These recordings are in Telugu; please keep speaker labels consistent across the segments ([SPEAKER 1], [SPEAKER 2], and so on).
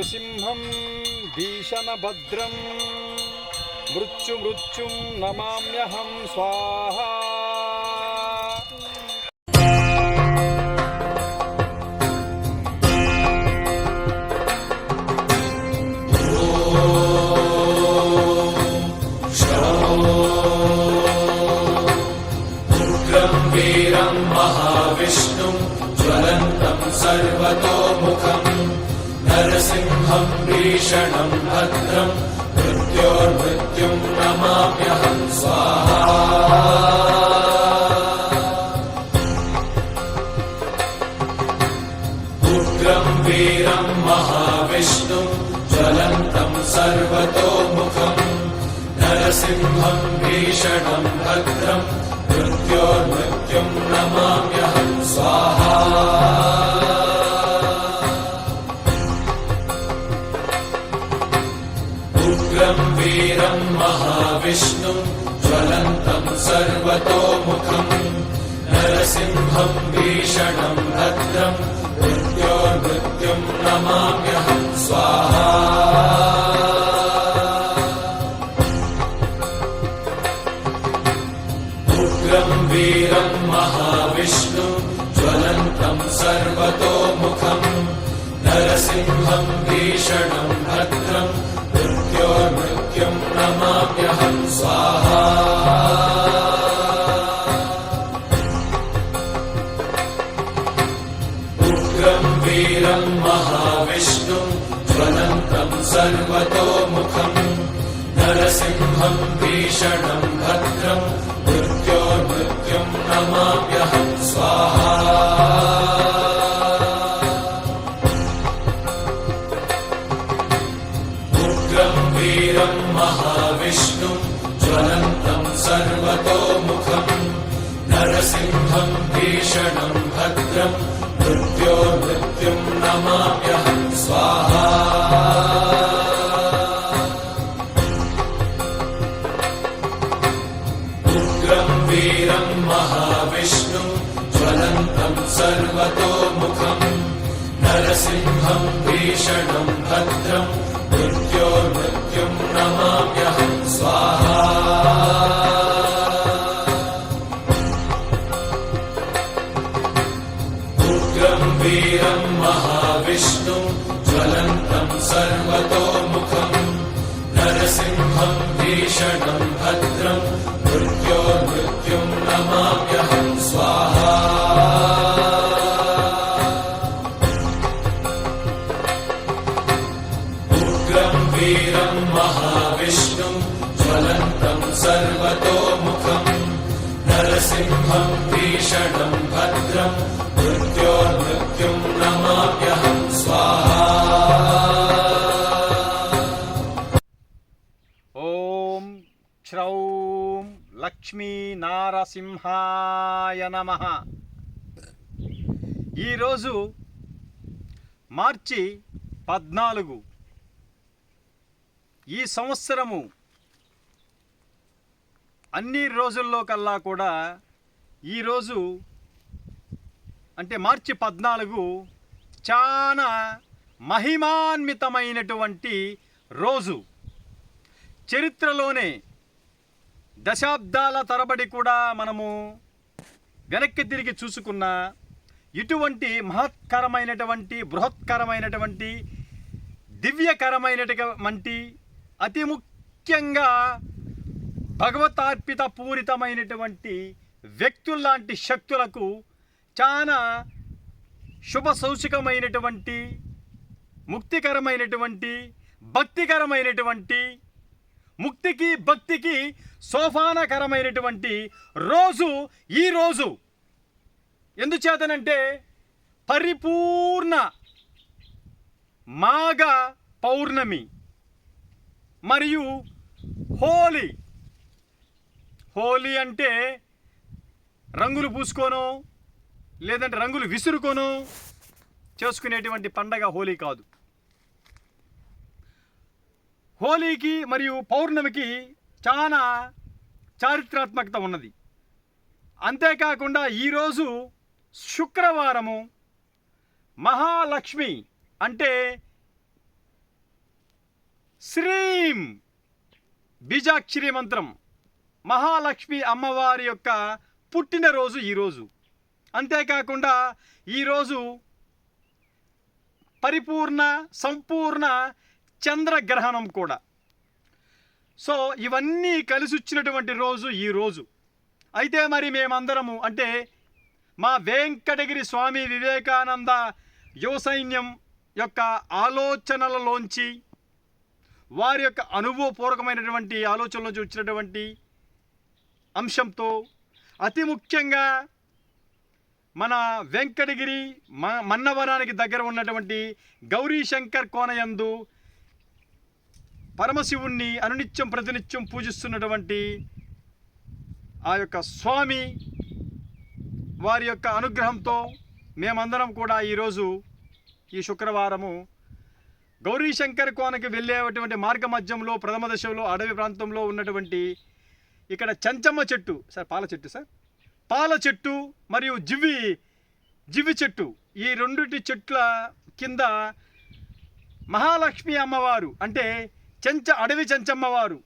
[SPEAKER 1] नृसिंहं भीषणभद्रं मृत्युमृत्युं नमाम्यहं स्वाहा। वीरं महाविष्णुं ज्वलन्तं सर्वतोमुखम्। नरसिंहं भीषणं भद्रं मृत्योर्मृत्युं नमाम्यहं स्वाहा उग्रं वीरं महाविष्णुं ज्वलन्तं सर्वतोमुखम् नरसिंहं भीषणं भद्रं मृत्योर्मृत्युं नमाम्यहं शुभम् भीषणम् भद्रम् मृत्योर्मृत्युम् नमाम्यहम् स्वाहा। उग्रम् वीरम् महाविष्णु ज्वलन्तम् सर्वतोमुखम् नरसिंहम् भीषणम् भद्रम् मृत्योर्मृत्युम् नमाम्यहम् स्वाहा। सिंहम् भीषणम् भद्रम् ृत्यो नृत्यम् स्वाहा। उग्रम् वीरम् महाविष्णुम् ज्वलन्तम् सर्वतोमुखम् नरसिंहम् भीषणम् भद्रम् भृत्यो नृत्यम् नमाम्यहम् स्वाहा। Ramadan. క్షేత్రం
[SPEAKER 2] ఓం క్షౌం లక్ష్మీ నారసింహాయ నమ. ఈరోజు మార్చి పద్నాలుగు. ఈ సంవత్సరము అన్ని రోజుల్లో కల్లా కూడా ఈరోజు అంటే మార్చి పద్నాలుగు చాలా మహిమాన్వితమైనటువంటి రోజు. చరిత్రలోనే దశాబ్దాల తరబడి కూడా మనము వెనక్కి తిరిగి చూసుకున్న ఇటువంటి మహత్కరమైనటువంటి బృహత్కరమైనటువంటి దివ్యకరమైనటువంటి అతి ముఖ్యంగా భగవతార్పిత పూరితమైనటువంటి వ్యక్తుల్లాంటి శక్తులకు చాలా శుభ సౌచికమైనటువంటి ముక్తికరమైనటువంటి భక్తికరమైనటువంటి ముక్తికి భక్తికి సోపానకరమైనటువంటి రోజు ఈ రోజు. ఎందుచేతనంటే పరిపూర్ణ మాఘ పౌర్ణమి మరియు హోలీ. హోలీ అంటే రంగులు పూసుకోను లేదంటే రంగులు విసురుకొను. చేసుకునేటువంటి పండగ హోలీ కాదు. హోలీకి మరియు పౌర్ణమికి చాలా చారిత్రాత్మకత ఉన్నది. అంతేకాకుండా ఈరోజు శుక్రవారము మహాలక్ష్మి అంటే శ్రీం బీజాక్షరి మంత్రం. మహాలక్ష్మి అమ్మవారి యొక్క పుట్టినరోజు ఈరోజు. అంతేకాకుండా ఈరోజు పరిపూర్ణ సంపూర్ణ చంద్రగ్రహణం కూడా. సో ఇవన్నీ కలిసి వచ్చినటువంటి రోజు ఈ రోజు. అయితే మరి మేమందరము అంటే మా వెంకటగిరి స్వామి వివేకానంద యువ సైన్యం యొక్క ఆలోచనలలోంచి వారి యొక్క అనుభవపూర్వకమైనటువంటి ఆలోచనలోంచి వచ్చినటువంటి అంశంతో అతి ముఖ్యంగా మన వెంకటగిరి మ మన్నవరానికి దగ్గర ఉన్నటువంటి గౌరీ శంకర్ కోనయందు పరమశివుణ్ణి అనునిత్యం ప్రతినిత్యం పూజిస్తున్నటువంటి ఆ యొక్క స్వామి వారి యొక్క అనుగ్రహంతో మేమందరం కూడా ఈరోజు ఈ శుక్రవారము గౌరీ శంకర్ కోనకి వెళ్ళేటువంటి మార్గ మధ్యంలో ప్రథమ దశలో అడవి ప్రాంతంలో ఉన్నటువంటి ఇక్కడ చంచమ్మ చెట్టు సార్ పాల చెట్టు సార్? పాల చెట్టు మరియు జివి జివి చెట్టు. ఈ రెండింటి చెట్ల కింద మహాలక్ష్మి అమ్మవారు అంటే చెంచ అడవి చెంచమ్మవారు.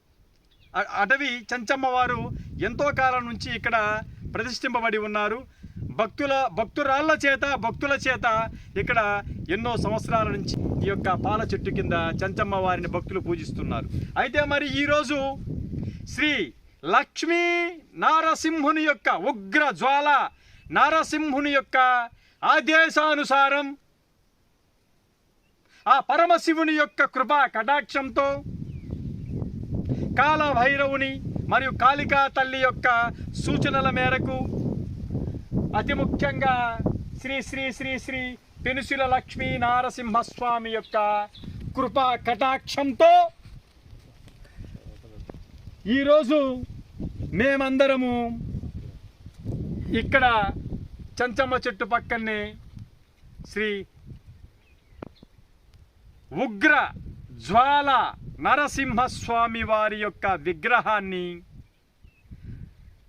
[SPEAKER 2] అ- అడవి చెంచమ్మవారు ఎంతో కాలం నుంచి ఇక్కడ ప్రతిష్ఠింపబడి ఉన్నారు. భక్తుల భక్తురాళ్ళ చేత భక్తుల చేత ఇక్కడ ఎన్నో సంవత్సరాల నుంచి ఈ యొక్క పాల చెట్టు కింద చెంచమ్మ వారిని భక్తులు పూజిస్తున్నారు. అయితే మరి ఈరోజు శ్రీ లక్ష్మీ నారసింహుని యొక్క ఉగ్ర జ్వాల నారసింహుని యొక్క ఆదేశానుసారం ఆ పరమశివుని యొక్క కృపా కటాక్షంతో కాలభైరవుని మరియు కాళికా తల్లి యొక్క సూచనల మేరకు అతి ముఖ్యంగా శ్రీ శ్రీ శ్రీ శ్రీ పెనుసుల లక్ష్మీ నారసింహస్వామి యొక్క కృపా కటాక్షంతో ఈరోజు మేమందరము ఇక్కడ చంచమ్మ చెట్టు పక్కనే శ్రీ ఉగ్ర జ్వాల నరసింహస్వామి వారి యొక్క విగ్రహాన్ని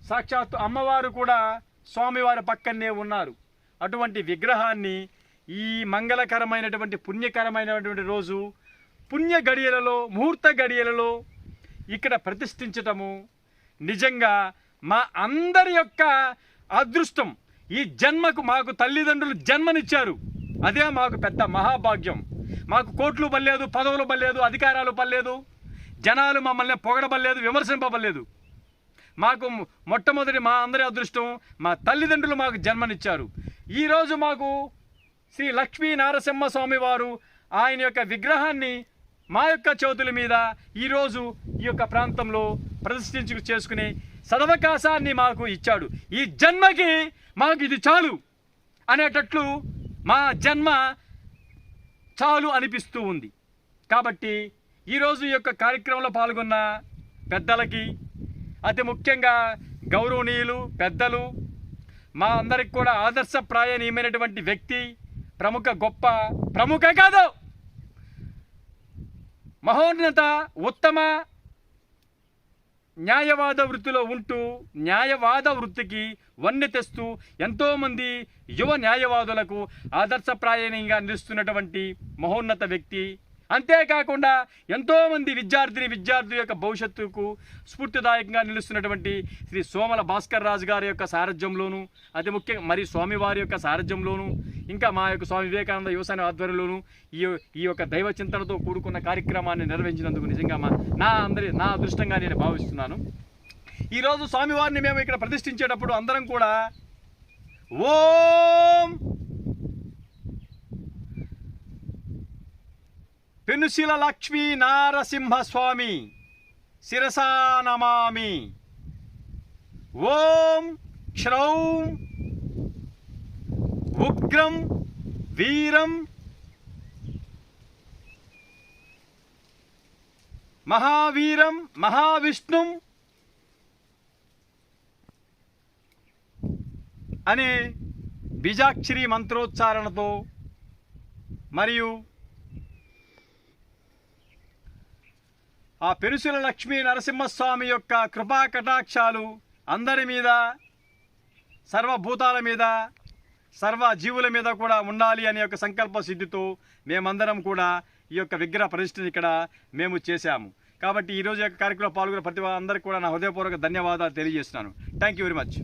[SPEAKER 2] సాక్షాత్తు అమ్మవారు కూడా స్వామివారి పక్కనే ఉన్నారు. అటువంటి విగ్రహాన్ని ఈ మంగళకరమైనటువంటి పుణ్యకరమైనటువంటి రోజు పుణ్య గడియలలో ముహూర్త గడియలలో ఇక్కడ ప్రతిష్ఠించటము నిజంగా మా అందరి యొక్క అదృష్టం. ఈ జన్మకు మాకు తల్లిదండ్రులు జన్మనిచ్చారు. అదే మాకు పెద్ద మహాభాగ్యం. మాకు కోట్లు పర్లేదు పదవులు పర్లేదు అధికారాలు పర్లేదు జనాలు మమ్మల్ని పొగడబల్లేదు విమర్శింపబడలేదు. మాకు మొట్టమొదటి మా అందరి అదృష్టం మా తల్లిదండ్రులు మాకు జన్మనిచ్చారు. ఈరోజు మాకు శ్రీ లక్ష్మీ నారసింహ స్వామి వారు ఆయన యొక్క విగ్రహాన్ని మా యొక్క చేతుల మీద ఈరోజు ఈ యొక్క ప్రాంతంలో ప్రతిష్ఠించు చేసుకునే సదవకాశాన్ని మాకు ఇచ్చాడు. ఈ జన్మకి మాకు ఇది చాలు అనేటట్లు మా జన్మ చాలు అనిపిస్తూ ఉంది. కాబట్టి ఈరోజు యొక్క కార్యక్రమంలో పాల్గొన్న పెద్దలకి అతి ముఖ్యంగా గౌరవనీయులు పెద్దలు మా అందరికి కూడా ఆదర్శప్రాయనీయమైనటువంటి వ్యక్తి ప్రముఖ గొప్ప ప్రముఖ కాదు. మహోన్నత ఉత్తమ న్యాయవాద వృత్తిలో ఉంటూ న్యాయవాద వృత్తికి వన్నె తెస్తూ ఎంతోమంది యువ న్యాయవాదులకు ఆదర్శప్రాయంగా నిలుస్తున్నటువంటి మహోన్నత వ్యక్తి అంతేకాకుండా ఎంతోమంది విద్యార్థిని విద్యార్థుల యొక్క భవిష్యత్తుకు స్ఫూర్తిదాయకంగా నిలుస్తున్నటువంటి శ్రీ సోమల భాస్కర్ రాజు గారి యొక్క సారథ్యంలోను అతి ముఖ్యంగా మరి స్వామివారి యొక్క సారథ్యంలోను ఇంకా మా యొక్క స్వామి వివేకానంద యువసాని ఆధ్వర్యంలోను ఈ ఈ యొక్క దైవ చింతనతో కూడుకున్న కార్యక్రమాన్ని నిర్వహించినందుకు నిజంగా మా నా అందరి నా అదృష్టంగా నేను భావిస్తున్నాను. ఈరోజు స్వామివారిని మేము ఇక్కడ ప్రతిష్ఠించేటప్పుడు అందరం కూడా ఓం పెనుశిల లక్ష్మీ నారసింహస్వామి శిరసానమామి ఓం క్షౌం ఉగ్రం వీరం మహావీరం మహావిష్ణుం అనే బీజాక్షరి మంత్రోచ్చారణతో మరియు ఆ పెరుసుల లక్ష్మీ నరసింహస్వామి యొక్క కృపా కటాక్షాలు అందరి మీద సర్వభూతాల మీద సర్వ జీవుల మీద కూడా ఉండాలి అనే యొక్క సంకల్ప సిద్ధితో మేమందరం కూడా ఈ యొక్క విగ్రహ ప్రతిష్టని ఇక్కడ మేము చేశాము. కాబట్టి ఈ యొక్క కార్యక్రమంలో పాల్గొన్న ప్రతి అందరికీ కూడా నా హృదయపూర్వక ధన్యవాదాలు తెలియజేస్తున్నాను. Thank you very much